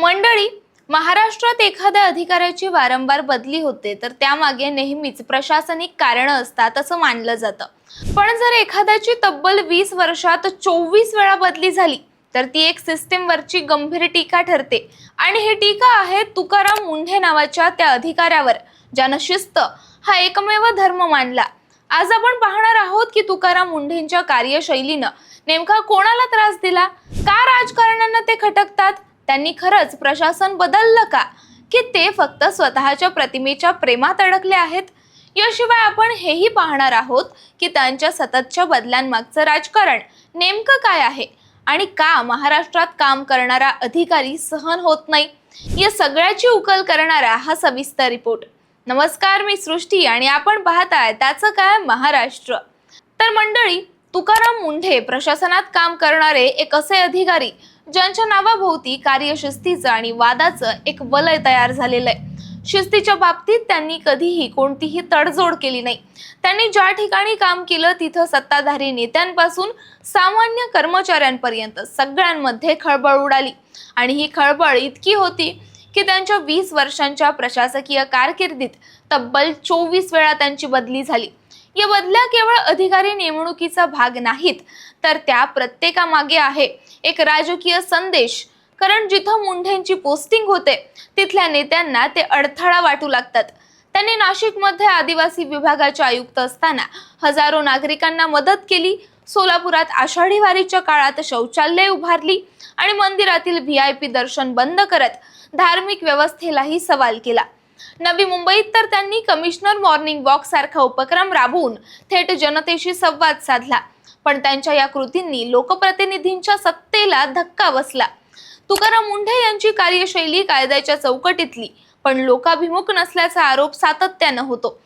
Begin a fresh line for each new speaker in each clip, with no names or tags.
मंडळी महाराष्ट्रात एखाद्या अधिकाऱ्याची वारंवार बदली होते तर त्यामागे नेहमीच प्रशासनिक कारणं असतात असं मानलं जातं. पण जर एखाद्याची तब्बल वीस वर्षात चोवीस वेळा बदली झाली तर ती एक सिस्टीमवरची गंभीर टीका ठरते. आणि ही टीका आहे तुकाराम मुंढे नावाच्या त्या अधिकाऱ्यावर ज्यानं शिस्त हा एकमेव धर्म मानला. आज आपण पाहणार आहोत की तुकाराम मुंढेंच्या कार्यशैलीनं नेमका कोणाला त्रास दिला? का राजकारण्यांना ते खटकतात? त्यांनी खरंच प्रशासन बदललं का? की ते फक्त स्वतःच्या प्रतिमेच्या प्रेमात अडकले आहेत? याशिवाय आपण हेही पाहणार आहोत की त्यांच्या सततच्या बदलांमागचं राजकारण नेमकं काय आहे? आणि का महाराष्ट्रात काम करणारा अधिकारी सहन होत नाही? या सगळ्याची उकल करणारा हा सविस्तर रिपोर्ट. नमस्कार मी सृष्टी आणि आपण पाहताय त्याचं काय महाराष्ट्र. तर मंडळी तुकाराम मुंढे प्रशासनात काम करणारे एक असे अधिकारी ज्यांच्या नावाभोवती कार्यशिस्तीचं आणि वादाचं एक वलय तयार झालेलं आहे. शिस्तीच्या बाबतीत त्यांनी कधीही कोणतीही तडजोड केली नाही. त्यांनी ज्या ठिकाणी काम केलं तिथं सत्ताधारी नेत्यांपासून सामान्य कर्मचाऱ्यांपर्यंत सगळ्यांमध्ये खळबळ उडाली. आणि ही खळबळ इतकी होती की त्यांच्या वीस वर्षांच्या प्रशासकीय कारकिर्दीत तब्बल चोवीस वेळा त्यांची बदली झाली. या बदल्या केवळ अधिकारी नेमणुकीचा भाग नाहीत तर त्या प्रत्येकामागे आहे एक राजकीय संदेश. कारण जिथं मुंढेंची पोस्टिंग होते तिथल्या नेत्यांना ते अडथळा वाटू लागतात. त्यांनी नाशिकमध्ये आदिवासी विभागाचे आयुक्त असताना हजारो नागरिकांना मदत केली सोलापुरात आषाढी वारीच्या काळात शौचालय उभारली आणि मंदिरातील व्ही आय पी दर्शन बंद करत धार्मिक व्यवस्थेलाही सवाल केला. नवी मुंबईत तर त्यांनी कमिशनर मॉर्निंग वॉक सारखा उपक्रम राबवून थेट जनतेशी संवाद साधला. पण त्यांच्या या कृतींनी लोकप्रतिनिधींच्या सत्तेला धक्का बसला. तुकाराम मुंढे यांची कार्यशैली कायद्याच्या चौकटीतली पण लोकाभिमुख नसल्याचा आरोप सातत्यानं होतो.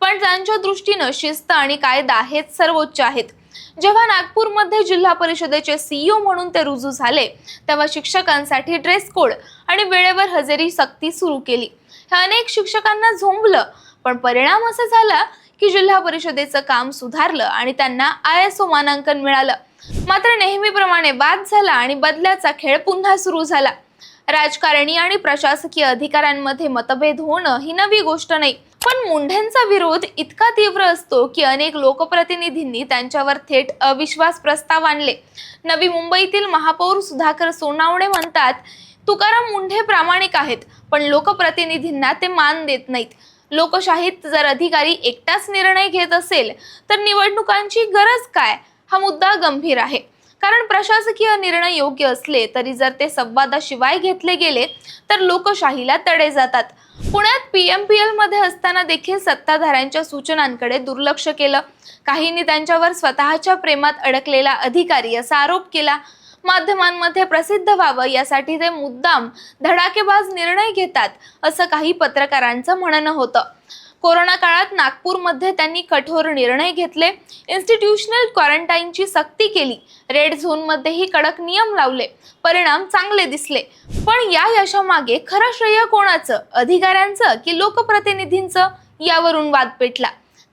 पण त्यांच्या दृष्टीनं शिस्त आणि कायदा हेच सर्वोच्च आहेत. जेव्हा नागपूरमध्ये जिल्हा परिषदेचे सीईओ म्हणून ते रुजू झाले तेव्हा शिक्षकांसाठी ड्रेस कोड आणि वेळेवर हजेरी सक्ती सुरू केली. अनेक शिक्षकांना झोंबलं. पण परिणाम असा झाला की जिल्हा परिषदेचं काम सुधारलं आणि त्यांना आय एस ओ मानांकन मिळालं. मात्र नेहमीप्रमाणे वाद झाला आणि बदल्याचा खेळ पुन्हा सुरू झाला. राजकारणी आणि प्रशासकीय अधिकाऱ्यांमध्ये मतभेद होणं ही नवी गोष्ट नाही. पण मुंढेंचा विरोध इतका तीव्र असतो की अनेक लोकप्रतिनिधींनी त्यांच्यावर थेट अविश्वास प्रस्ताव आणले. नवी मुंबईतील महापौर सुधाकर सोनावणे म्हणतात तुकाराम मुंढे प्रामाणिक आहेत पण लोकप्रतिनिधींना ते मान देत नाहीत. लोकशाहीत जर अधिकारी एकटाच निर्णय घेत असेल तर निवडणुकांची गरज काय? हा मुद्दा गंभीर आहे. कारण प्रशासकीय निर्णय योग्य असले तरी जर ते संवादाशिवाय घेतले गेले तर लोकशाहीला तडे जातात. पुण्यात पी एम पी एलमध्ये असताना देखील सत्ताधाऱ्यांच्या सूचनांकडे दुर्लक्ष केलं. काहींनी त्यांच्यावर स्वतःच्या प्रेमात अडकलेला अधिकारी असा आरोप केला. माध्यमांमध्ये प्रसिद्ध व्हावं यासाठी ते मुद्दाम धडाकेबाज निर्णय घेतात असं काही पत्रकारांचं म्हणणं होतं. कोरोना काळात नागपूरमध्ये त्यांनी कठोर निर्णय घेतले. इन्स्टिट्यूशनल क्वारंटाईनची सक्ती केली. रेड झोनमध्येही कडक नियम लावले. परिणाम चांगले दिसले. पण या यशामागे खरं श्रेय कोणाचं? अधिकाऱ्यांचं की लोकप्रतिनिधींचं? यावरून वाद पेटला.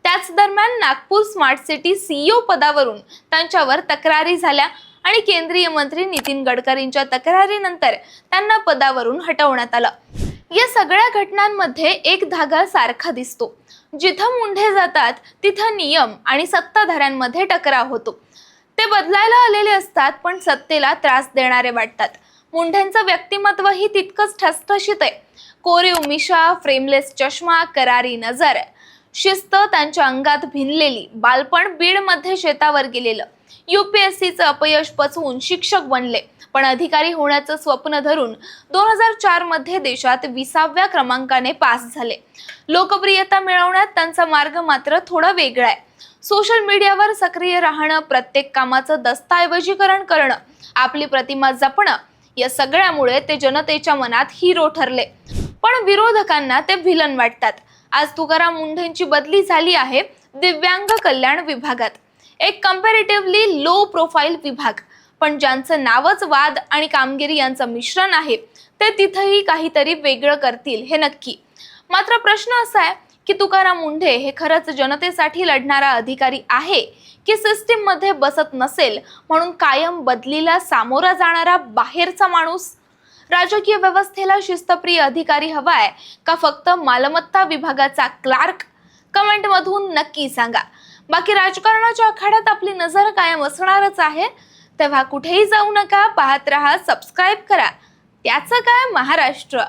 त्याच दरम्यान नागपूर स्मार्ट सिटी सीईओ पदावरून त्यांच्यावर तक्रारी झाल्या. आणि केंद्रीय मंत्री नितीन गडकरींच्या तक्रारीनंतर त्यांना पदावरून हटवण्यात आलं. या सगळ्या घटनांमध्ये एक धागा सारखा दिसतो. जिथं मुंढे जातात तिथं नियम आणि सत्ताधाऱ्यांमध्ये टकराव होतो. ते बदलायला आलेले असतात पण सत्तेला त्रास देणारे वाटतात. मुंढ्यांचं व्यक्तिमत्वही तितकंच ठसठशीत आहे. कोरीव मिशा फ्रेमलेस चष्मा करारी नजर. शिस्त त्यांच्या अंगात भिनलेली बालपण बीडमध्ये शेतावर गेलेलं. युपीएससीचं अपयश पचवून शिक्षक बनले पण अधिकारी होण्याचं स्वप्न धरून दोन हजार चारमध्ये देशात विसाव्या क्रमांकाने पास झाले. लोकप्रियता मिळवण्यात त्यांचा मार्ग मात्र थोडा वेगळा आहे. सोशल मीडियावर सक्रिय राहणं प्रत्येक कामाचं दस्तऐवजीकरण करणं आपली प्रतिमा जपणं या सगळ्यामुळे ते जनतेच्या मनात हिरो ठरले. पण विरोधकांना ते व्हिलन वाटतात. आज तुकाराम मुंढेंची बदली झाली आहे दिव्यांग कल्याण विभागात. एक कम्पॅरेटिव्हली लो प्रोफाईल विभाग. पण ज्यांचं नावच वाद आणि कामगिरी यांचं मिश्रण आहे ते तिथंही काहीतरी वेगळं करतील हे नक्की. मात्र प्रश्न असा आहे की तुकाराम मुंढे हे खरंच जनतेसाठी लढणारा अधिकारी आहे की सिस्टीममध्ये बसत नसेल म्हणून कायम बदलीला सामोरा जाणारा बाहेरचा माणूस? राजकीय व्यवस्थेला शिस्तप्रिय अधिकारी हवाय का फक्त मालमत्ता विभागाचा क्लार्क? कमेंटमधून नक्की सांगा. बाकी राजकारणाच्या आखाड्यात आपली नजर कायम असणारच आहे. तेव्हा कुठेही जाऊ नका पाहत रहा सबस्क्राईब करा. त्याचं काय? महाराष्ट्र.